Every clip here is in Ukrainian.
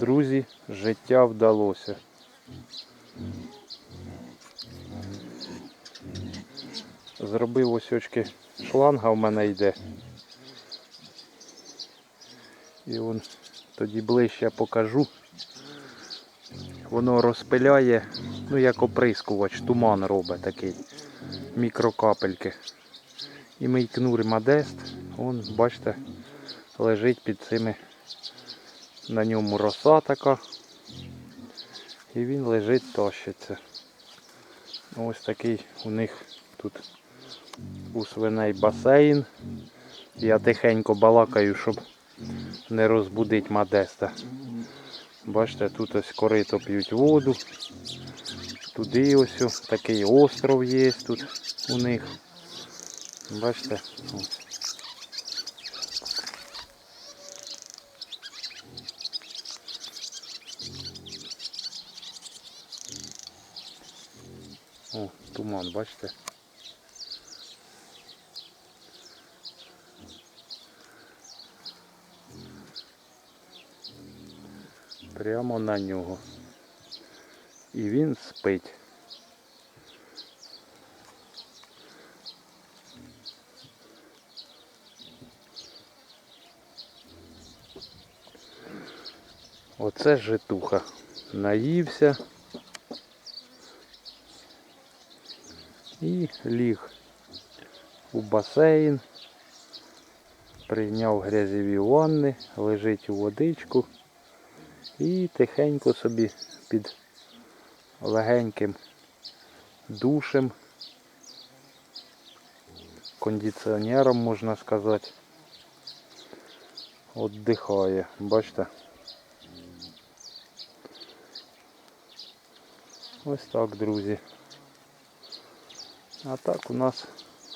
Друзі, життя вдалося. Зробив ось очки шланга в мене йде. І он тоді ближче покажу. Воно розпиляє, ну як оприскувач, туман робить такий, мікрокапельки. І мій кнур Модест, он, бачите, лежить під цими, на ньому роса така. І він лежить, тащиться. Ось такий у них тут у свиней басейн. Я тихенько балакаю, щоб не розбудить Модеста. Бачите, тут ось корито п'ють воду. Туди ось такий остров є тут у них. Бачите? Ось. О, туман, бачите? Прямо на нього. І він спить. Оце житуха. Наївся. І ліг у басейн. Прийняв грязєві ванни, лежить у водичку і тихенько собі під легеньким душем, кондиціонером можна сказати, віддихає. Бачите? Ось так, друзі. А так у нас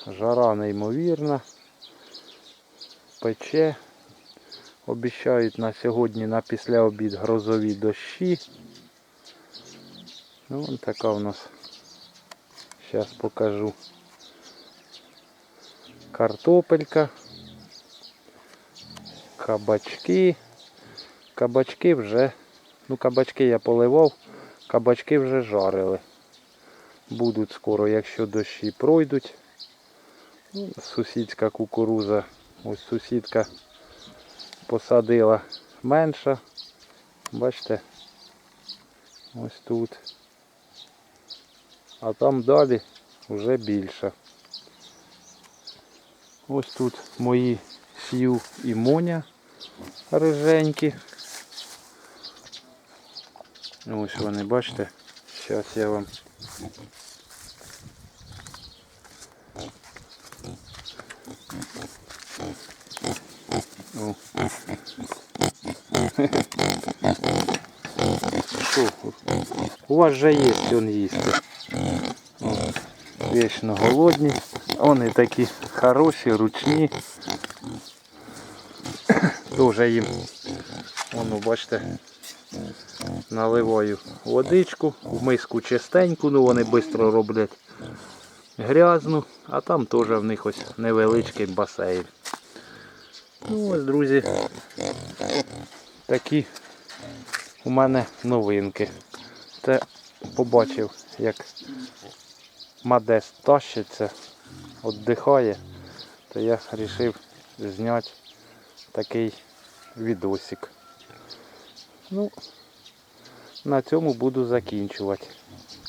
жара неймовірна. Пече. Обіцяють на сьогодні на після обід грозові дощі. Ну, вон така у нас. Зараз покажу. Картопелька. Кабачки. Кабачки вже, ну кабачки я поливав, кабачки вже жарили. Будуть скоро, якщо дощі пройдуть. Ну, сусідська кукуруза. Ось сусідка посадила менша. Бачите? Ось тут. А там далі вже більше. Ось тут мої сью і моня риженькі. Ось вони, бачите. Зараз я вам. У вас же є он. О, Вічно голодні. Вони такі хороші, ручні. Дуже їм. Воно, бачите, наливаю водичку, в миску чистеньку, ну вони швидко роблять грязну, а там теж в них ось невеличкий басейн. Ну ось, друзі, такі у мене новинки. Це побачив, як Мадес тащиться, віддихає, то я вирішив зняти такий відосик. Ну, на цьому буду закінчувати.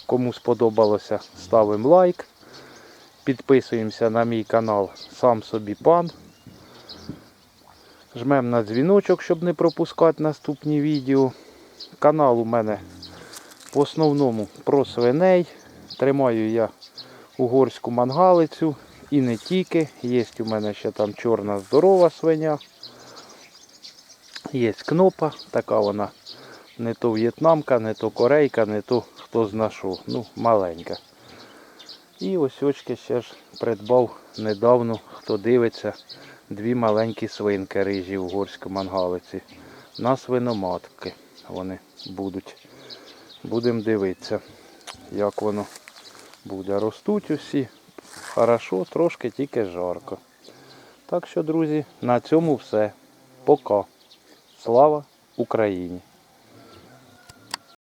Кому сподобалося, ставимо лайк. Підписуємося на мій канал Сам собі пан. Жмемо на дзвіночок, щоб не пропускати наступні відео. Канал у мене в основному про свиней. Тримаю я угорську мангалицю і не тільки. Є у мене ще там чорна здорова свиня. Є кнопа, така вона не то в'єтнамка, не то корейка, не то хто зна. Ну, маленька. І ось очки ще ж придбав недавно, хто дивиться, дві маленькі свинки рижі в горській мангалиці. На свиноматки вони будуть. Будемо дивитися, як воно буде. Ростуть усі. Хорошо, трошки тільки жарко. Так що, друзі, на цьому все. Пока. Слава Україні!